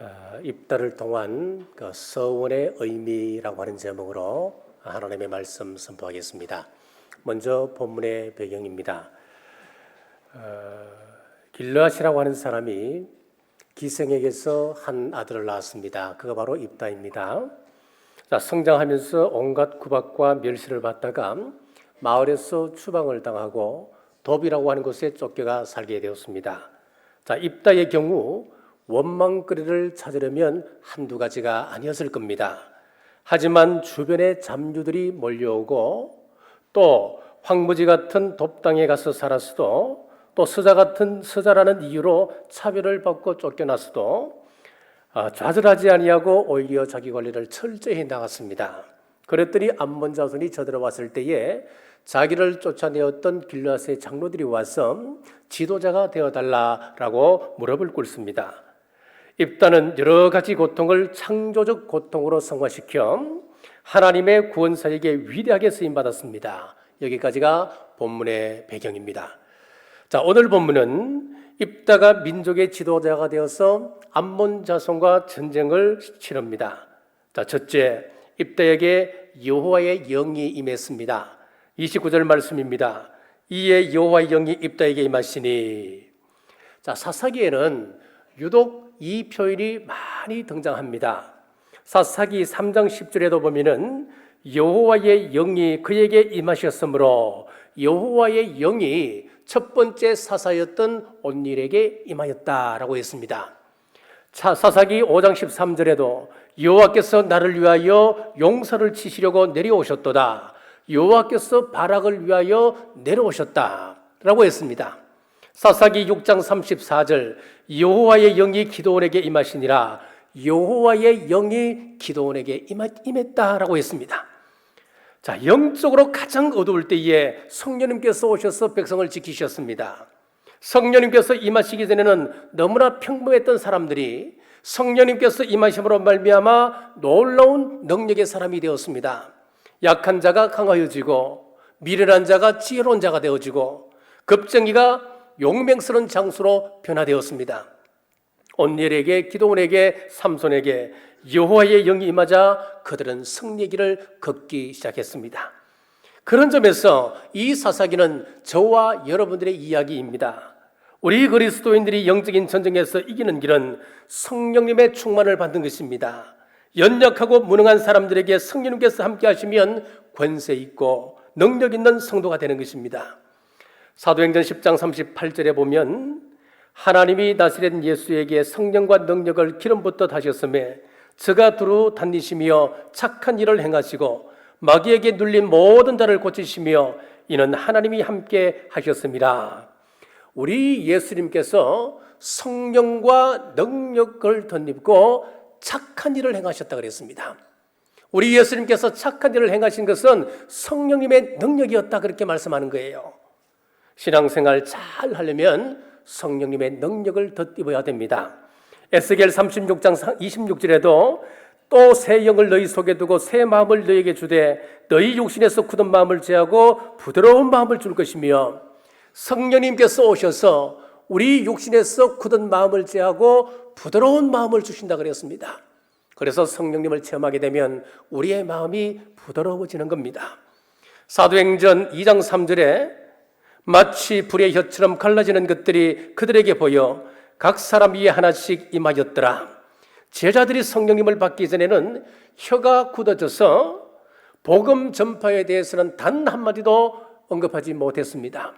어, 입다를 통한 그 서원의 의미라고 하는 제목으로 하나님의 말씀 선포하겠습니다. 먼저 본문의 배경입니다. 어, 길르앗이라고 하는 사람이 기생에게서 한 아들을 낳았습니다. 그가 바로 입다입니다. 자, 성장하면서 온갖 구박과 멸시를 받다가 마을에서 추방을 당하고 dob이라고 하는 곳에 쫓겨가 살게 되었습니다. 자, 입다의 경우 원망거리를 찾으려면 한두 가지가 아니었을 겁니다. 하지만 주변에 잠주들이 몰려오고 또 황무지 같은 돕당에 가서 살았어도 또 서자 같은 서자라는 이유로 차별을 받고 쫓겨났어도 아, 좌절하지 아니하고 오히려 자기 관리를 철저히 나갔습니다. 그랬더니 암몬 자손이 저들어왔을 때에 자기를 쫓아내었던 길라스의 장로들이 와서 지도자가 되어달라라고 무릎을 꿇습니다. 입다는 여러 가지 고통을 창조적 고통으로 성화시켜 하나님의 구원사에게 위대하게 쓰임 받았습니다. 여기까지가 본문의 배경입니다. 자, 오늘 본문은 입다가 민족의 지도자가 되어서 암몬 자손과 전쟁을 치릅니다. 자, 첫째, 입다에게 여호와의 영이 임했습니다. 29절 말씀입니다. 이에 여호와의 영이 입다에게 임하시니 자, 사사기에는 유독 이 표현이 많이 등장합니다. 사사기 3장 10절에도 보면은 여호와의 영이 그에게 임하셨으므로 여호와의 영이 첫 번째 사사였던 온일에게 임하였다라고 했습니다. 차 사사기 5장 13절에도 여호와께서 나를 위하여 용사를 치시려고 내려오셨도다. 여호와께서 바락을 위하여 내려오셨다라고 했습니다. 사사기 6장 34절 여호와의 영이 기도원에게 임하시니라 여호와의 영이 기도원에게 임했다라고 했습니다. 자, 영적으로 가장 어두울 때에 성령님께서 오셔서 백성을 지키셨습니다. 성령님께서 임하시기 전에는 너무나 평범했던 사람들이 성령님께서 임하심으로 말미암아 놀라운 능력의 사람이 되었습니다. 약한 자가 강하여지고 미련한 자가 지혜로운 자가 되어지고 급정이가 용맹스러운 장수로 변화되었습니다. 온니엘에게 기도원에게 삼손에게 여호와의 영이 임하자 그들은 승리 길을 걷기 시작했습니다. 그런 점에서 이 사사기는 저와 여러분들의 이야기입니다. 우리 그리스도인들이 영적인 전쟁에서 이기는 길은 성령님의 충만을 받는 것입니다. 연약하고 무능한 사람들에게 성령님께서 함께 하시면 권세 있고 능력 있는 성도가 되는 것입니다. 사도행전 10장 38절에 보면 하나님이 나시렛 예수에게 성령과 능력을 기름부터 다셨음에 저가 두루 다니시며 착한 일을 행하시고 마귀에게 눌린 모든 자를 고치시며 이는 하나님이 함께 하셨습니다. 우리 예수님께서 성령과 능력을 덧입고 착한 일을 행하셨다 그랬습니다. 우리 예수님께서 착한 일을 행하신 것은 성령님의 능력이었다 그렇게 말씀하는 거예요. 신앙생활 잘 하려면 성령님의 능력을 덧입어야 됩니다. 에스겔 36장 26절에도 또 새 영을 너희 속에 두고 새 마음을 너희에게 주되 너희 육신에서 굳은 마음을 제하고 부드러운 마음을 줄 것이며 성령님께서 오셔서 우리 육신에서 굳은 마음을 제하고 부드러운 마음을 주신다 그랬습니다. 그래서 성령님을 체험하게 되면 우리의 마음이 부드러워지는 겁니다. 사도행전 2장 3절에 마치 불의 혀처럼 갈라지는 것들이 그들에게 보여 각 사람 위에 하나씩 임하였더라. 제자들이 성령님을 받기 전에는 혀가 굳어져서 복음 전파에 대해서는 단 한마디도 언급하지 못했습니다.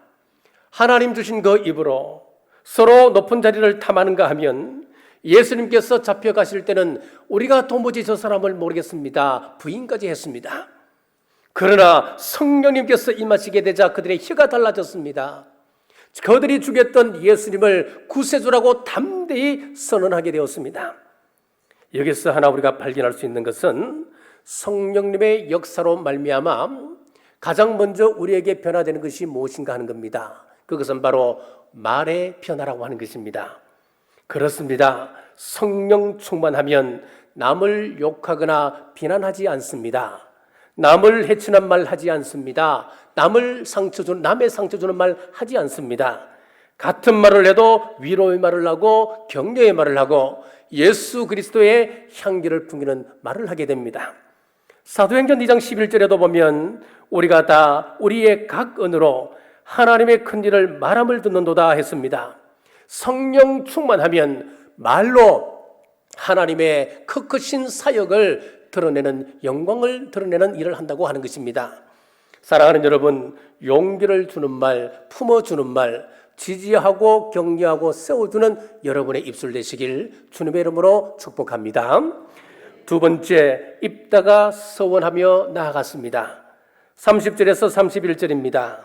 하나님 주신 그 입으로 서로 높은 자리를 탐하는가 하면 예수님께서 잡혀가실 때는 우리가 도무지 저 사람을 모르겠습니다. 부인까지 했습니다. 그러나 성령님께서 임하시게 되자 그들의 혀가 달라졌습니다. 그들이 죽였던 예수님을 구세주라고 담대히 선언하게 되었습니다. 여기서 하나 우리가 발견할 수 있는 것은 성령님의 역사로 말미암아 가장 먼저 우리에게 변화되는 것이 무엇인가 하는 겁니다. 그것은 바로 말의 변화라고 하는 것입니다. 그렇습니다. 성령 충만하면 남을 욕하거나 비난하지 않습니다. 남을 해치는 말 하지 않습니다. 남을 상처 주는 남의 상처 주는 말 하지 않습니다. 같은 말을 해도 위로의 말을 하고 격려의 말을 하고 예수 그리스도의 향기를 풍기는 말을 하게 됩니다. 사도행전 2장 11절에도 보면 우리가 다 우리의 각 언어로 하나님의 큰 일을 말함을 듣는도다 했습니다. 성령 충만하면 말로 하나님의 크크신 사역을 드러내는 영광을 드러내는 일을 한다고 하는 것입니다. 사랑하는 여러분, 용기를 주는 말, 품어주는 말, 지지하고 격려하고 세워주는 여러분의 입술 되시길 주님의 이름으로 축복합니다. 두 번째, 입다가 서원하며 나아갔습니다. 30절에서 31절입니다.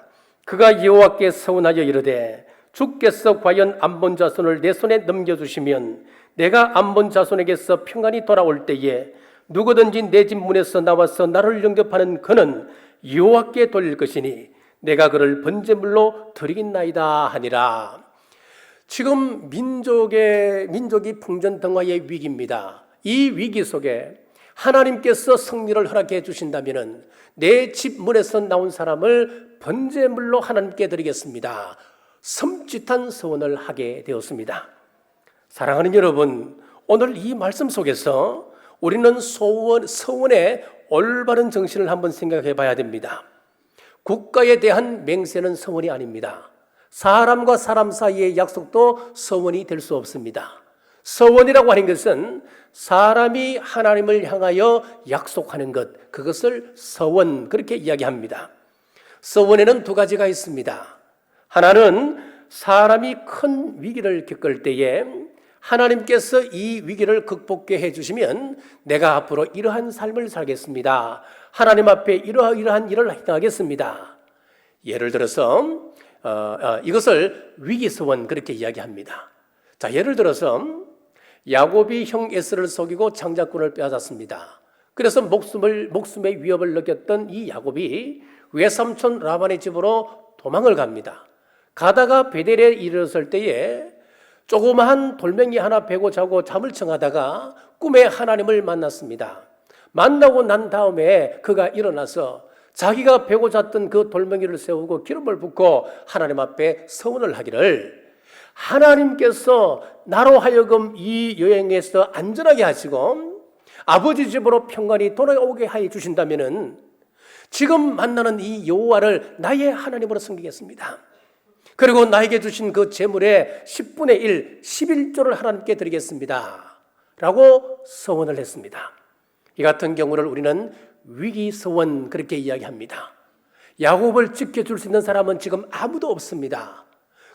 그가 여호와께 서원하여 이르되 주께서 과연 안본 자손을 내 손에 넘겨주시면 내가 안본 자손에게서 평안이 돌아올 때에 누구든지 내 집 문에서 나와서 나를 영접하는 그는 여호와께 돌릴 것이니 내가 그를 번제물로 드리겠나이다 하니라. 지금 민족의 민족이 풍전등화의 위기입니다. 이 위기 속에 하나님께서 승리를 허락해 주신다면은 내 집 문에서 나온 사람을 번제물로 하나님께 드리겠습니다. 섬찟한 소원을 하게 되었습니다. 사랑하는 여러분, 오늘 이 말씀 속에서 우리는 소원, 서원의 올바른 정신을 한번 생각해 봐야 됩니다. 국가에 대한 맹세는 서원이 아닙니다. 사람과 사람 사이의 약속도 서원이 될 수 없습니다. 서원이라고 하는 것은 사람이 하나님을 향하여 약속하는 것, 그것을 서원, 그렇게 이야기합니다. 서원에는 두 가지가 있습니다. 하나는 사람이 큰 위기를 겪을 때에 하나님께서 이 위기를 극복해 해주시면 내가 앞으로 이러한 삶을 살겠습니다. 하나님 앞에 이러한 일을 행하겠습니다. 예를 들어서 어, 어, 이것을 위기서원 그렇게 이야기합니다. 자, 예를 들어서 야곱이 형 에스를 속이고 장자권을 빼앗았습니다. 그래서 목숨을 목숨의 위협을 느꼈던 이 야곱이 외삼촌 라반의 집으로 도망을 갑니다. 가다가 베델에 이르렀을 때에 조그마한 돌멩이 하나 베고 자고 잠을 청하다가 꿈에 하나님을 만났습니다. 만나고 난 다음에 그가 일어나서 자기가 베고 잤던 그 돌멩이를 세우고 기름을 붓고 하나님 앞에 서원을 하기를 하나님께서 나로 하여금 이 여행에서 안전하게 하시고 아버지 집으로 평안히 돌아오게 하여 주신다면은 지금 만나는 이 여호와를 나의 하나님으로 섬기겠습니다. 그리고 나에게 주신 그 재물의 10분의 1, 11조를 하나님께 드리겠습니다. 라고 서원을 했습니다. 이 같은 경우를 우리는 위기 서원 그렇게 이야기합니다. 야곱을 지켜줄 수 있는 사람은 지금 아무도 없습니다.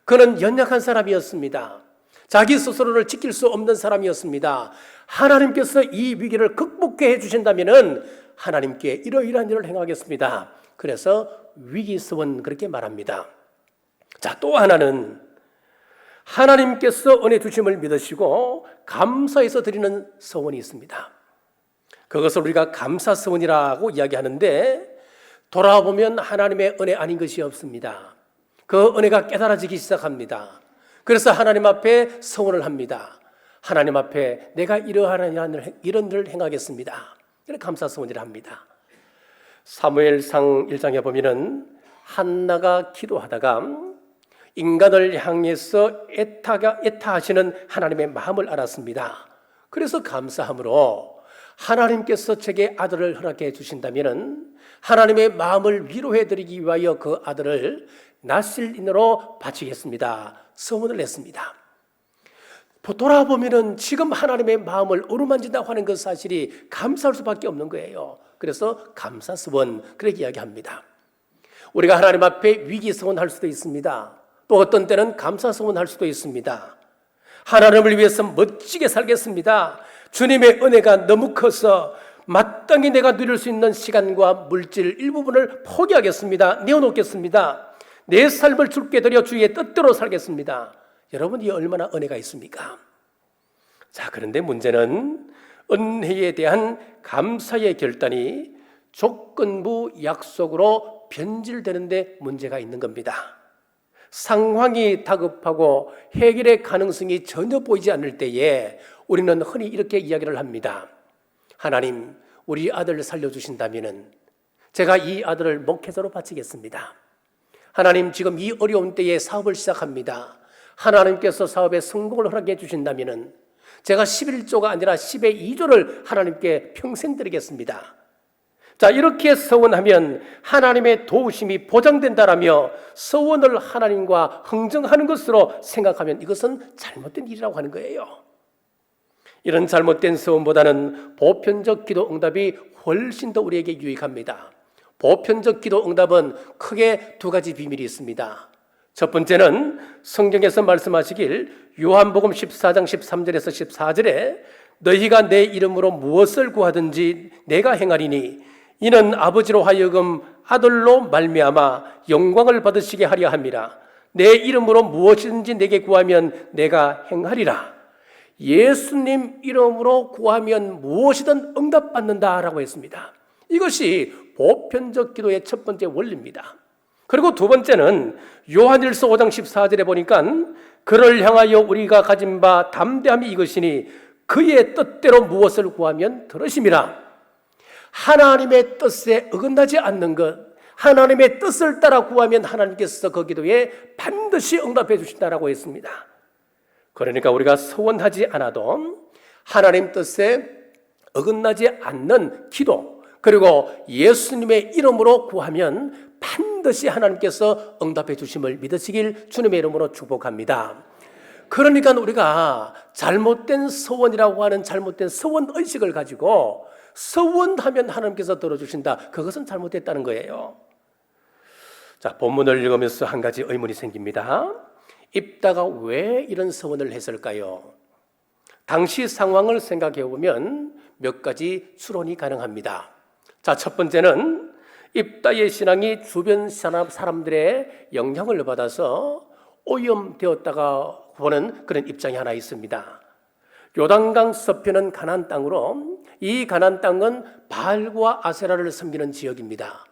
그는 연약한 사람이었습니다. 자기 스스로를 지킬 수 없는 사람이었습니다. 하나님께서 이 위기를 극복해 주신다면 하나님께 이러이러한 일을 행하겠습니다. 그래서 위기 서원 그렇게 말합니다. 자, 또 하나는 하나님께서 은혜 주심을 믿으시고 감사해서 드리는 서원이 있습니다. 그것을 우리가 감사 서원이라고 이야기하는데 돌아보면 하나님의 은혜 아닌 것이 없습니다. 그 은혜가 깨달아지기 시작합니다. 그래서 하나님 앞에 서원을 합니다. 하나님 앞에 내가 이러한 이런 일을 행하겠습니다. 감사 서원이라 합니다. 사무엘상 1장에 보면은 한나가 기도하다가 인간을 향해서 애타가 애타하시는 하나님의 마음을 알았습니다. 그래서 감사함으로 하나님께서 제게 아들을 허락해 주신다면은 하나님의 마음을 위로해 드리기 위하여 그 아들을 나실인으로 바치겠습니다. 소문을 냈습니다. 돌아보면은 지금 하나님의 마음을 어루만진다고 하는 그 사실이 감사할 수밖에 없는 거예요. 그래서 감사스원 그렇게 이야기합니다. 우리가 하나님 앞에 위기스원 할 수도 있습니다. 또 어떤 때는 감사성은 할 수도 있습니다. 하나님을 위해서 멋지게 살겠습니다. 주님의 은혜가 너무 커서 마땅히 내가 누릴 수 있는 시간과 물질 일부분을 포기하겠습니다. 내어놓겠습니다. 내 삶을 주께 드려 주의 뜻대로 살겠습니다. 여러분, 이 얼마나 은혜가 있습니까? 자, 그런데 문제는 은혜에 대한 감사의 결단이 조건부 약속으로 변질되는데 문제가 있는 겁니다. 상황이 다급하고 해결의 가능성이 전혀 보이지 않을 때에 우리는 흔히 이렇게 이야기를 합니다. 하나님, 우리 아들을 살려주신다면 제가 이 아들을 목회자로 바치겠습니다. 하나님, 지금 이 어려운 때에 사업을 시작합니다. 하나님께서 사업에 성공을 허락해 주신다면 제가 11조가 아니라 10의 2조를 하나님께 평생 드리겠습니다. 자, 이렇게 서원하면 하나님의 도우심이 보장된다라며 서원을 하나님과 흥정하는 것으로 생각하면 이것은 잘못된 일이라고 하는 거예요. 이런 잘못된 서원보다는 보편적 기도 응답이 훨씬 더 우리에게 유익합니다. 보편적 기도 응답은 크게 두 가지 비밀이 있습니다. 첫 번째는 성경에서 말씀하시길 요한복음 14장 13절에서 14절에 너희가 내 이름으로 무엇을 구하든지 내가 행하리니 이는 아버지로 하여금 아들로 말미암아 영광을 받으시게 하려 함이라 내 이름으로 무엇이든지 내게 구하면 내가 행하리라 예수님 이름으로 구하면 무엇이든 응답받는다라고 했습니다. 이것이 보편적 기도의 첫 번째 원리입니다. 그리고 두 번째는 요한일서 5장 14절에 보니까 그를 향하여 우리가 가진 바 담대함이 이것이니 그의 뜻대로 무엇을 구하면 들으심이라. 하나님의 뜻에 어긋나지 않는 것, 하나님의 뜻을 따라 구하면 하나님께서 그 기도에 반드시 응답해 주신다라고 했습니다. 그러니까 우리가 소원하지 않아도 하나님 뜻에 어긋나지 않는 기도, 그리고 예수님의 이름으로 구하면 반드시 하나님께서 응답해 주심을 믿으시길 주님의 이름으로 축복합니다. 그러니까 우리가 잘못된 서원이라고 하는 잘못된 서원 의식을 가지고 서원하면 하나님께서 들어주신다. 그것은 잘못됐다는 거예요. 자, 본문을 읽으면서 한 가지 의문이 생깁니다. 입다가 왜 이런 서원을 했을까요? 당시 상황을 생각해 보면 몇 가지 추론이 가능합니다. 자, 첫 번째는 입다의 신앙이 주변 사람들의 영향을 받아서 오염되었다가 보는 그런 입장이 하나 있습니다. 요단강 서편은 가난 땅으로 이 가난 땅은 바알과 아세라를 섬기는 지역입니다.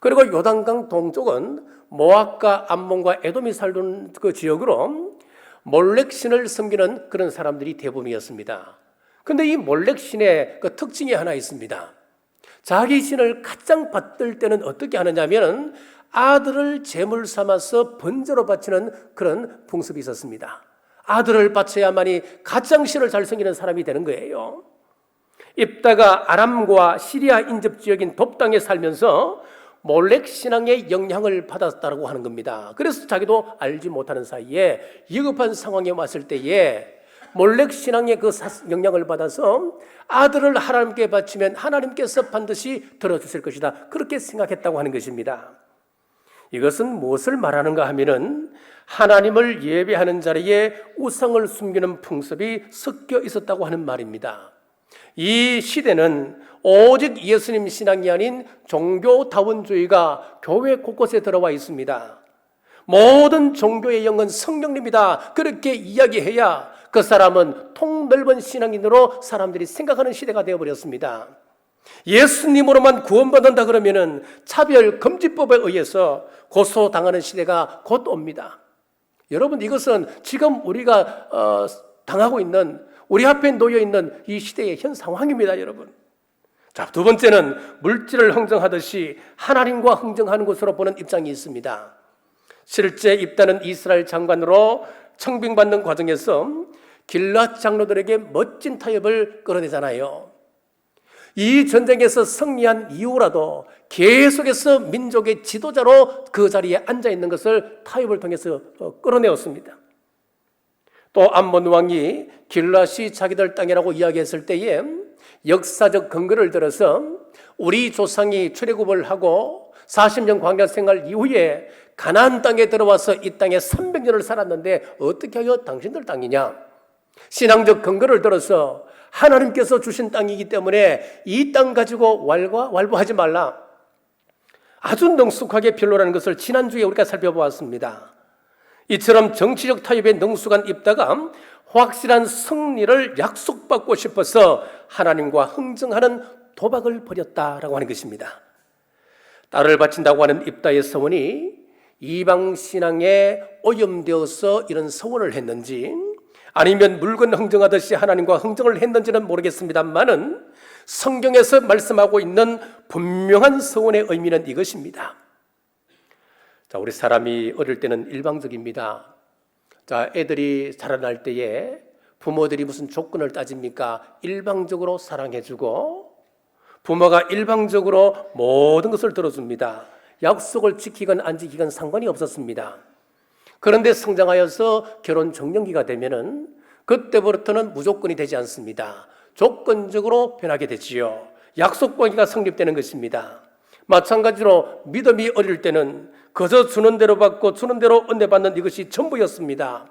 그리고 요단강 동쪽은 모압과 암몬과 에돔이 살던 그 지역으로 몰렉신을 섬기는 그런 사람들이 대부분이었습니다. 근데 이 몰렉신의 그 특징이 하나 있습니다. 자기 신을 가장 받들 때는 어떻게 하느냐면 아들을 제물 삼아서 번제로 바치는 그런 풍습이 있었습니다. 아들을 바쳐야만이 가장 신을 잘 섬기는 사람이 되는 거예요. 입다가 아람과 시리아 인접 지역인 돕당에 살면서 몰렉 신앙의 영향을 받았다고 하는 겁니다. 그래서 자기도 알지 못하는 사이에 위급한 상황에 왔을 때에 몰렉 신앙의 그 영향을 받아서 아들을 하나님께 바치면 하나님께서 반드시 들어주실 것이다. 그렇게 생각했다고 하는 것입니다. 이것은 무엇을 말하는가 하면은 하나님을 예배하는 자리에 우상을 숨기는 풍습이 섞여 있었다고 하는 말입니다. 이 시대는 오직 예수님 신앙이 아닌 종교다원주의가 교회 곳곳에 들어와 있습니다. 모든 종교의 영은 성령님이다. 그렇게 이야기해야 그 사람은 통넓은 신앙인으로 사람들이 생각하는 시대가 되어버렸습니다. 예수님으로만 구원받는다 그러면은 차별 금지법에 의해서 고소당하는 시대가 곧 옵니다. 여러분 이것은 지금 우리가 어, 당하고 있는 우리 앞에 놓여 있는 이 시대의 현 상황입니다, 여러분. 자, 두 번째는 물질을 흥정하듯이 하나님과 흥정하는 것으로 보는 입장이 있습니다. 실제 입다는 이스라엘 장관으로 청빙받는 과정에서 길랏 장로들에게 멋진 타협을 끌어내잖아요. 이 전쟁에서 승리한 이후라도 계속해서 민족의 지도자로 그 자리에 앉아 있는 것을 타협을 통해서 어, 끌어내었습니다. 또 암몬 왕이 길라시 자기들 땅이라고 이야기했을 때에 역사적 근거를 들어서 우리 조상이 출애굽을 하고 40년 광야 생활 이후에 가나안 땅에 들어와서 이 땅에 300년을 살았는데 어떻게 하여 당신들 땅이냐? 신앙적 근거를 들어서 하나님께서 주신 땅이기 때문에 이 땅 가지고 왈과 왈부하지 말라. 아주 능숙하게 변론하는 것을 지난주에 우리가 살펴보았습니다. 이처럼 정치적 타협에 능숙한 입다가 확실한 승리를 약속받고 싶어서 하나님과 흥정하는 도박을 벌였다라고 하는 것입니다. 딸을 바친다고 하는 입다의 서원이 이방 신앙에 오염되어서 이런 서원을 했는지 아니면 물건 흥정하듯이 하나님과 흥정을 했는지는 모르겠습니다만은 성경에서 말씀하고 있는 분명한 서원의 의미는 이것입니다. 자, 우리 사람이 어릴 때는 일방적입니다. 자, 애들이 자라날 때에 부모들이 무슨 조건을 따집니까? 일방적으로 사랑해주고 부모가 일방적으로 모든 것을 들어줍니다. 약속을 지키건 안 지키건 상관이 없었습니다. 그런데 성장하여서 결혼 정년기가 되면은 그때부터는 무조건이 되지 않습니다. 조건적으로 변하게 되지요. 약속 관계가 성립되는 것입니다. 마찬가지로 믿음이 어릴 때는 그저 주는 대로 받고 주는 대로 은혜 받는 이것이 전부였습니다.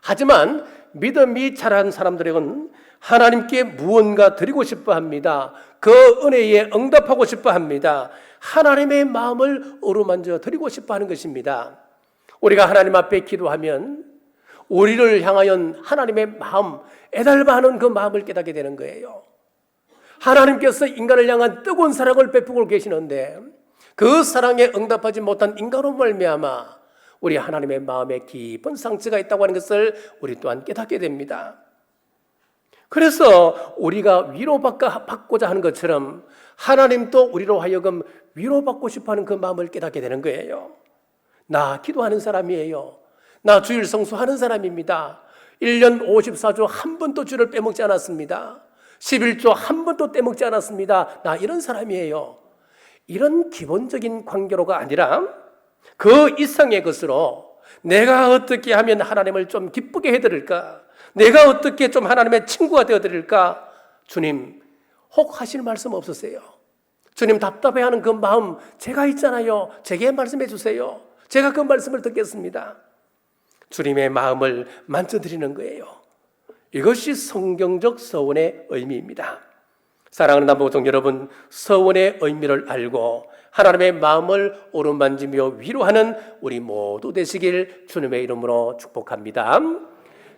하지만 믿음이 자란 사람들에게는 하나님께 무언가 드리고 싶어 합니다. 그 은혜에 응답하고 싶어 합니다. 하나님의 마음을 어루만져 드리고 싶어 하는 것입니다. 우리가 하나님 앞에 기도하면 우리를 향하여 하나님의 마음, 애달바하는 그 마음을 깨닫게 되는 거예요. 하나님께서 인간을 향한 뜨거운 사랑을 베푸고 계시는데 그 사랑에 응답하지 못한 인간으로 말미암아 우리 하나님의 마음에 깊은 상처가 있다고 하는 것을 우리 또한 깨닫게 됩니다. 그래서 우리가 위로받고자 하는 것처럼 하나님도 우리로 하여금 위로받고 싶어 하는 그 마음을 깨닫게 되는 거예요. 나 기도하는 사람이에요. 나 주일 성수하는 사람입니다. 1년 54조 한 번도 주를 빼먹지 않았습니다. 11조 한 번도 떼먹지 않았습니다. 나 이런 사람이에요. 이런 기본적인 관계로가 아니라 그 이상의 것으로 내가 어떻게 하면 하나님을 좀 기쁘게 해드릴까? 내가 어떻게 좀 하나님의 친구가 되어드릴까? 주님, 혹 하실 말씀 없으세요? 주님 답답해하는 그 마음 제가 있잖아요. 제게 말씀해 주세요. 제가 그 말씀을 듣겠습니다. 주님의 마음을 만져드리는 거예요. 이것이 성경적 서원의 의미입니다. 사랑하는 남보통 여러분, 서원의 의미를 알고 하나님의 마음을 오른만지며 위로하는 우리 모두 되시길 주님의 이름으로 축복합니다.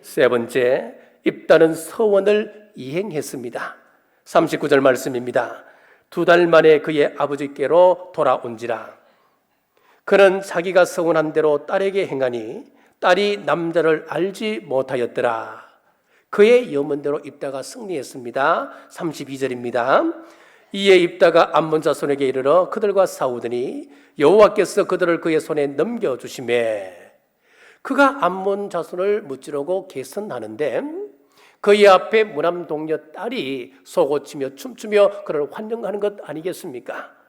세 번째, 입다는 서원을 이행했습니다. 39절 말씀입니다. 두 달 만에 그의 아버지께로 돌아온지라. 그는 자기가 서원한 대로 딸에게 행하니 딸이 남자를 알지 못하였더라. 그의 염원대로 입다가 승리했습니다. 32절입니다. 이에 입다가 암몬 자손에게 이르러 그들과 싸우더니 여호와께서 그들을 그의 손에 넘겨 주심에 그가 암몬 자손을 무찌르고 개선하는데 그의 앞에 무남 동녀 딸이 속옷치며 춤추며 그를 환영하는 것 아니겠습니까?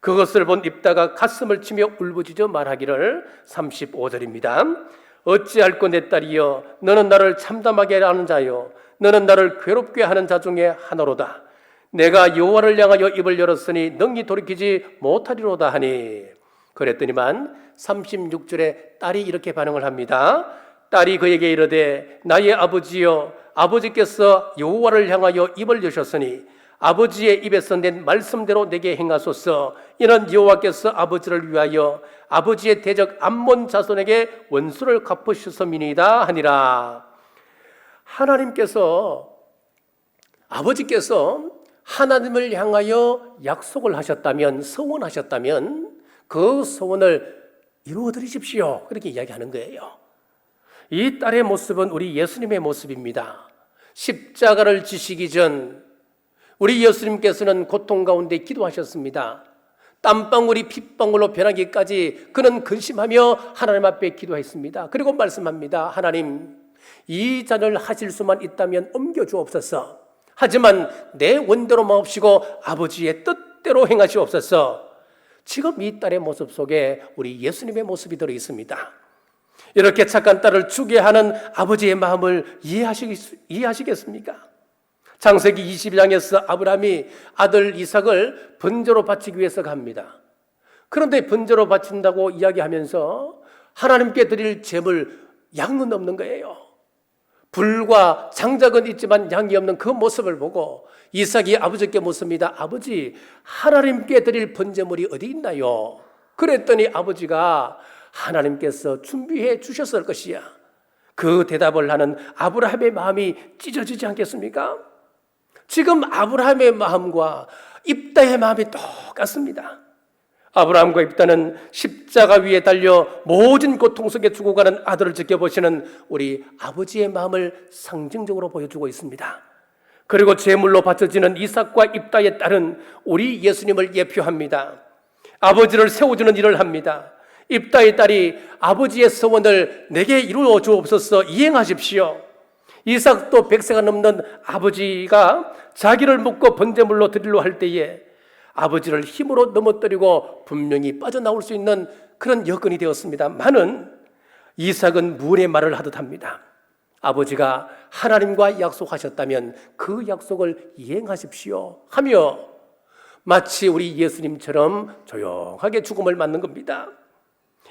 그것을 본 입다가 가슴을 치며 울부짖어 말하기를 35절입니다. 어찌할꼬 내 딸이여 너는 나를 참담하게 하는 자요 너는 나를 괴롭게 하는 자 중에 하나로다. 내가 여호와를 향하여 입을 열었으니 능히 돌이키지 못하리로다 하니. 그랬더니만 36절에 딸이 이렇게 반응을 합니다. 딸이 그에게 이르되 나의 아버지여 아버지께서 여호와를 향하여 입을 여셨으니 아버지의 입에서 낸 말씀대로 내게 행하소서. 이는 여호와께서 아버지를 위하여 아버지의 대적 암몬 자손에게 원수를 갚으셨음이니이다 하니라. 하나님께서 아버지께서 하나님을 향하여 약속을 하셨다면 서원하셨다면 그 소원을 이루어 드리십시오. 그렇게 이야기하는 거예요. 이 딸의 모습은 우리 예수님의 모습입니다. 십자가를 지시기 전 우리 예수님께서는 고통 가운데 기도하셨습니다. 땀방울이 핏방울로 변하기까지 그는 근심하며 하나님 앞에 기도했습니다. 그리고 말씀합니다. 하나님, 이 잔을 하실 수만 있다면 옮겨 주옵소서. 하지만 내 원대로 마옵시고 아버지의 뜻대로 행하시옵소서. 지금 이 딸의 모습 속에 우리 예수님의 모습이 들어 있습니다. 이렇게 착한 딸을 주게 하는 아버지의 마음을 이해하시겠습니까? 창세기 22장에서 아브라함이 아들 이삭을 번제로 바치기 위해서 갑니다. 그런데 번제로 바친다고 이야기하면서 하나님께 드릴 제물 양은 없는 거예요. 불과 장작은 있지만 양이 없는 그 모습을 보고 이삭이 아버지께 묻습니다. 아버지, 하나님께 드릴 번제물이 어디 있나요? 그랬더니 아버지가 하나님께서 준비해 주셨을 것이야. 그 대답을 하는 아브라함의 마음이 찢어지지 않겠습니까? 지금 아브라함의 마음과 입다의 마음이 똑같습니다. 아브라함과 입다는 십자가 위에 달려 모든 고통 속에 죽어가는 아들을 지켜보시는 우리 아버지의 마음을 상징적으로 보여주고 있습니다. 그리고 제물로 바쳐지는 이삭과 입다의 딸은 우리 예수님을 예표합니다. 아버지를 세워주는 일을 합니다. 입다의 딸이 아버지의 소원을 내게 이루어 주옵소서 이행하십시오. 이삭도 100세가 넘는 아버지가 자기를 묶고 번제물로 드리려 할 때에 아버지를 힘으로 넘어뜨리고 분명히 빠져나올 수 있는 그런 여건이 되었습니다만은 이삭은 물의 말을 하듯 합니다. 아버지가 하나님과 약속하셨다면 그 약속을 이행하십시오 하며 마치 우리 예수님처럼 조용하게 죽음을 맞는 겁니다.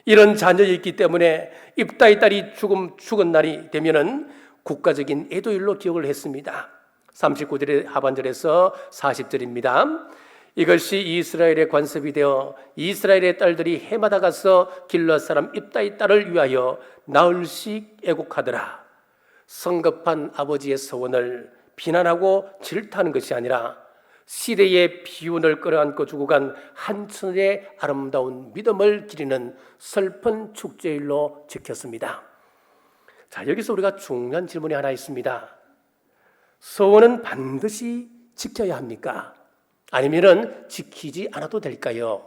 이런 자녀이 있기 때문에 입다의 딸이 죽음 죽은 날이 되면은 국가적인 애도일로 기억을 했습니다. 39절의 하반절에서 40절입니다. 이것이 이스라엘의 관습이 되어 이스라엘의 딸들이 해마다 가서 길러 사람 입다의 딸을 위하여 나흘씩 애곡하더라. 성급한 아버지의 서원을 비난하고 질타하는 것이 아니라 시대의 비운을 끌어안고 주고 간 한천의 아름다운 믿음을 기리는 슬픈 축제일로 지켰습니다. 자, 여기서 우리가 중요한 질문이 하나 있습니다. 서원은 반드시 지켜야 합니까? 아니면은 지키지 않아도 될까요?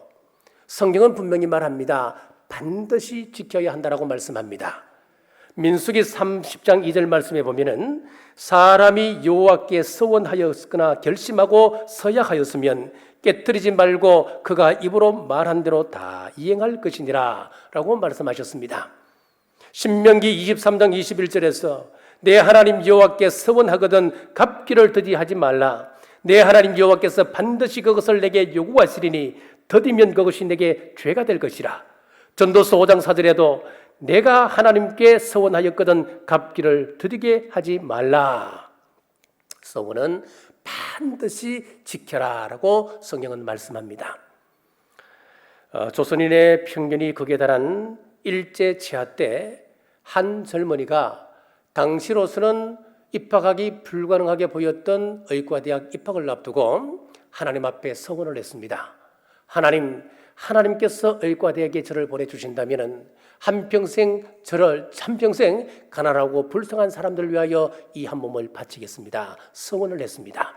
성경은 분명히 말합니다. 반드시 지켜야 한다라고 말씀합니다. 민수기 30장 2절 말씀에 보면은 사람이 여호와께 서원하였거나 결심하고 서약하였으면 깨뜨리지 말고 그가 입으로 말한 대로 다 이행할 것이니라라고 말씀하셨습니다. 신명기 23장 21절에서 내 하나님 여호와께 서원하거든 갚기를 더디하지 말라. 내 하나님 여호와께서 반드시 그것을 내게 요구하시리니 더디면 그것이 내게 죄가 될 것이라. 전도서 5장 4절에도 내가 하나님께 서원하였거든 갚기를 드리게 하지 말라. 서원은 반드시 지켜라라고 성경은 말씀합니다. 어, 조선인의 평균이 극에 달한 일제 치하 때 한 젊은이가 당시로서는 입학하기 불가능하게 보였던 의과대학 입학을 앞두고 하나님 앞에 서원을 했습니다. 하나님, 하나님께서 의과대학에 저를 보내주신다면 한평생 저를 한평생 가난하고 불쌍한 사람들 위하여 이 한 몸을 바치겠습니다. 서원을 했습니다.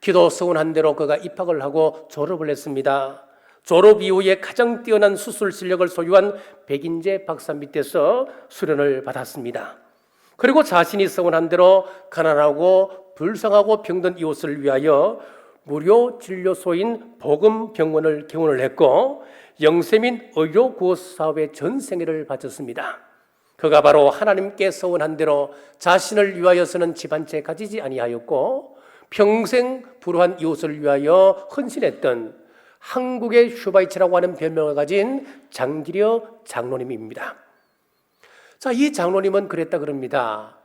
기도 서원한 대로 그가 입학을 하고 졸업을 했습니다. 졸업 이후에 가장 뛰어난 수술 실력을 소유한 백인재 박사 밑에서 수련을 받았습니다. 그리고 자신이 서원한 대로 가난하고 불쌍하고 병든 이웃을 위하여 무료 진료소인 복음병원을 개원을 했고 영세민 의료 구호 사업의 전생애를 바쳤습니다. 그가 바로 하나님께 서원한 대로 자신을 위하여서는 집 한 채 가지지 아니하였고 평생 불우한 이웃을 위하여 헌신했던 한국의 슈바이츠라고 하는 별명을 가진 장기려 장로님입니다. 자, 이 장로님은 그랬다 그럽니다.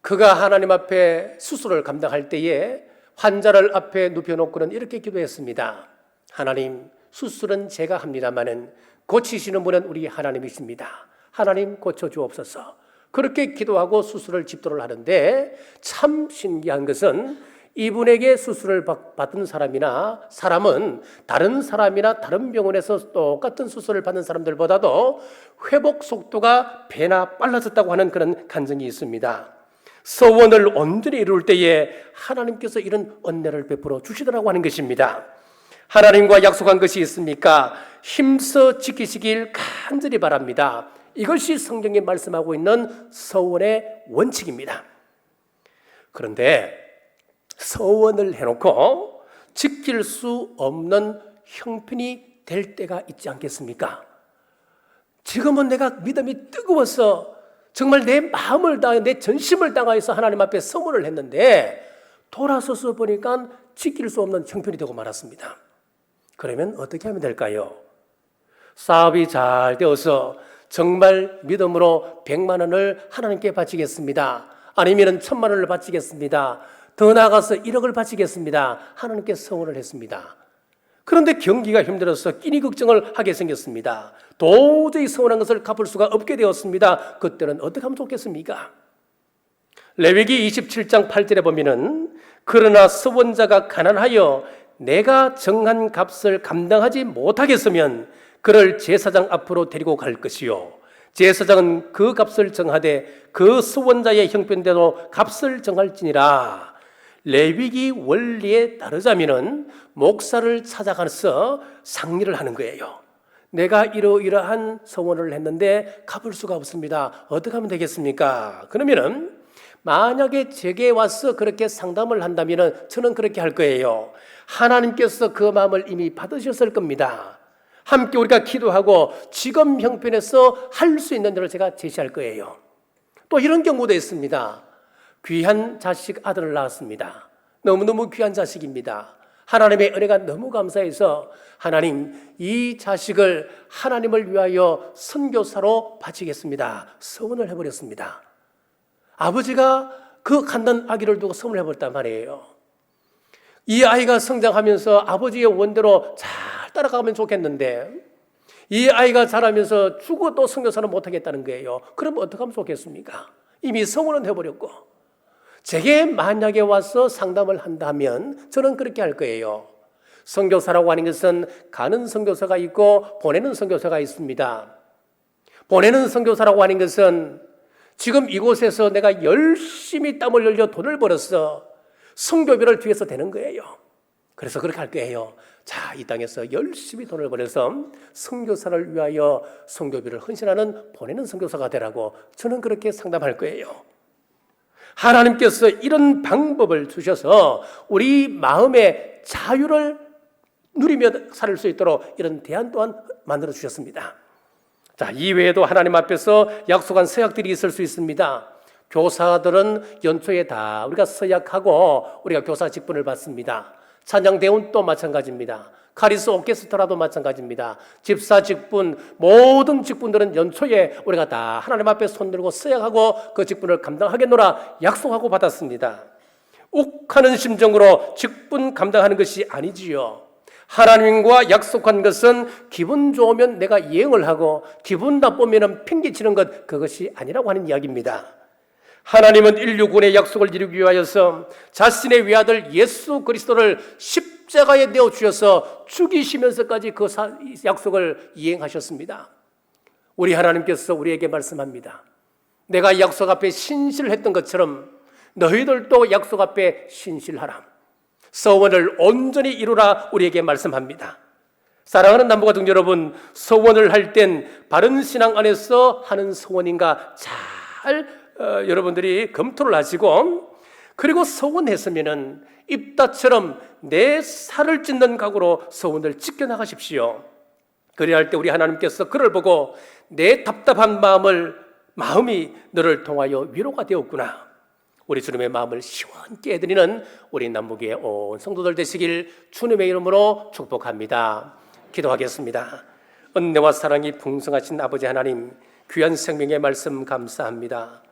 그가 하나님 앞에 수술을 감당할 때에 환자를 앞에 눕혀놓고는 이렇게 기도했습니다. 하나님, 수술은 제가 합니다만은 고치시는 분은 우리 하나님이십니다. 하나님 고쳐주옵소서. 그렇게 기도하고 수술을 집도를 하는데 참 신기한 것은 이분에게 수술을 받은 사람이나 사람은 다른 사람이나 다른 병원에서 똑같은 수술을 받는 사람들보다도 회복 속도가 배나 빨라졌다고 하는 그런 간증이 있습니다. 서원을 온전히 이룰 때에 하나님께서 이런 은혜를 베풀어 주시더라고 하는 것입니다. 하나님과 약속한 것이 있습니까? 힘써 지키시길 간절히 바랍니다. 이것이 성경에 말씀하고 있는 서원의 원칙입니다. 그런데 서원을 해놓고 지킬 수 없는 형편이 될 때가 있지 않겠습니까? 지금은 내가 믿음이 뜨거워서 정말 내 마음을 다해 내 전심을 다해서 하나님 앞에 서문을 했는데 돌아서서 보니까 지킬 수 없는 형편이 되고 말았습니다. 그러면 어떻게 하면 될까요? 사업이 잘 되어서 정말 믿음으로 100만 원을 하나님께 바치겠습니다. 아니면 천만 원을 바치겠습니다. 더 나아가서 1억을 바치겠습니다. 하나님께 서원을 했습니다. 그런데 경기가 힘들어서 끼니 걱정을 하게 생겼습니다. 도저히 서운한 것을 갚을 수가 없게 되었습니다. 그때는 어떻게 하면 좋겠습니까? 레위기 27장 8절에 보면은 그러나 서원자가 가난하여 내가 정한 값을 감당하지 못하겠으면 그를 제사장 앞으로 데리고 갈 것이요 제사장은 그 값을 정하되 그 서원자의 형편대로 값을 정할지니라 레위기 원리에 따르자면은 목사를 찾아가서 상리를 하는 거예요. 내가 이러이러한 서원을 했는데 갚을 수가 없습니다. 어떻게 하면 되겠습니까? 그러면은 만약에 제게 와서 그렇게 상담을 한다면 저는 그렇게 할 거예요. 하나님께서 그 마음을 이미 받으셨을 겁니다. 함께 우리가 기도하고 지금 형편에서 할 수 있는 일을 제가 제시할 거예요. 또 이런 경우도 있습니다. 귀한 자식 아들을 낳았습니다. 너무너무 귀한 자식입니다. 하나님의 은혜가 너무 감사해서 하나님 이 자식을 하나님을 위하여 선교사로 바치겠습니다. 서원을 해버렸습니다. 아버지가 그 간단 아기를 두고 서원을 해버렸단 말이에요. 이 아이가 성장하면서 아버지의 원대로 잘 따라가면 좋겠는데 이 아이가 자라면서 죽어도 성교사는 못하겠다는 거예요. 그럼 어떻게 하면 좋겠습니까? 이미 성원은 해버렸고 제게 만약에 와서 상담을 한다면 저는 그렇게 할 거예요. 선교사라고 하는 것은 가는 선교사가 있고 보내는 선교사가 있습니다. 보내는 선교사라고 하는 것은 지금 이곳에서 내가 열심히 땀을 흘려 돈을 벌었어. 선교비를 뒤에서 되는 거예요. 그래서 그렇게 할 거예요. 자, 이 땅에서 열심히 돈을 벌여서 선교사를 위하여 선교비를 헌신하는 보내는 선교사가 되라고 저는 그렇게 상담할 거예요. 하나님께서 이런 방법을 주셔서 우리 마음의 자유를 누리며 살 수 있도록 이런 대안 또한 만들어 주셨습니다. 자, 이외에도 하나님 앞에서 약속한 서약들이 있을 수 있습니다. 교사들은 연초에 다 우리가 서약하고 우리가 교사 직분을 받습니다. 찬양 대운 또 마찬가지입니다. 카리스 오케스트라도 마찬가지입니다. 집사 직분 모든 직분들은 연초에 우리가 다 하나님 앞에 손 들고 서약하고 그 직분을 감당하겠노라 약속하고 받았습니다. 욱하는 심정으로 직분 감당하는 것이 아니지요. 하나님과 약속한 것은 기분 좋으면 내가 이행을 하고 기분 나쁘면 핑계치는 것 그것이 아니라고 하는 이야기입니다. 하나님은 인류군의 약속을 이루기 위하여서 자신의 외아들 예수 그리스도를 십자가에 내어 주셔서 죽이시면서까지 그 사- 약속을 이행하셨습니다. 우리 하나님께서 우리에게 말씀합니다. 내가 약속 앞에 신실했던 것처럼 너희들도 약속 앞에 신실하라. 서원을 온전히 이루라 우리에게 말씀합니다. 사랑하는 남부가 등 여러분, 서원을 할 땐 바른 신앙 안에서 하는 서원인가 잘 어, 여러분들이 검토를 하시고 그리고 서원했으면은 입다처럼 내 살을 찢는 각오로 서원을 지켜 나가십시오. 그래야 할 때 우리 하나님께서 그를 보고 내 답답한 마음을 마음이 너를 통하여 위로가 되었구나. 우리 주님의 마음을 시원케 해드리는 우리 남북의 온 성도들 되시길 주님의 이름으로 축복합니다. 기도하겠습니다. 은혜와 사랑이 풍성하신 아버지 하나님 귀한 생명의 말씀 감사합니다.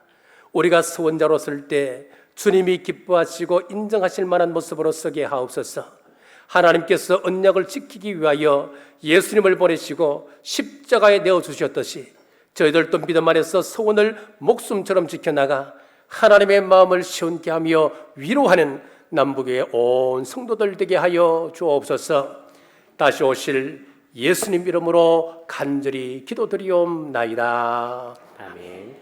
우리가 서원자로 쓸 때 주님이 기뻐하시고 인정하실 만한 모습으로 서게 하옵소서. 하나님께서 언약을 지키기 위하여 예수님을 보내시고 십자가에 내어 주셨듯이 저희들도 믿음 안에서 서원을 목숨처럼 지켜나가 하나님의 마음을 시원케 하며 위로하는 남북의 온 성도들 되게 하여 주옵소서. 다시 오실 예수님 이름으로 간절히 기도드리옵나이다. 아멘.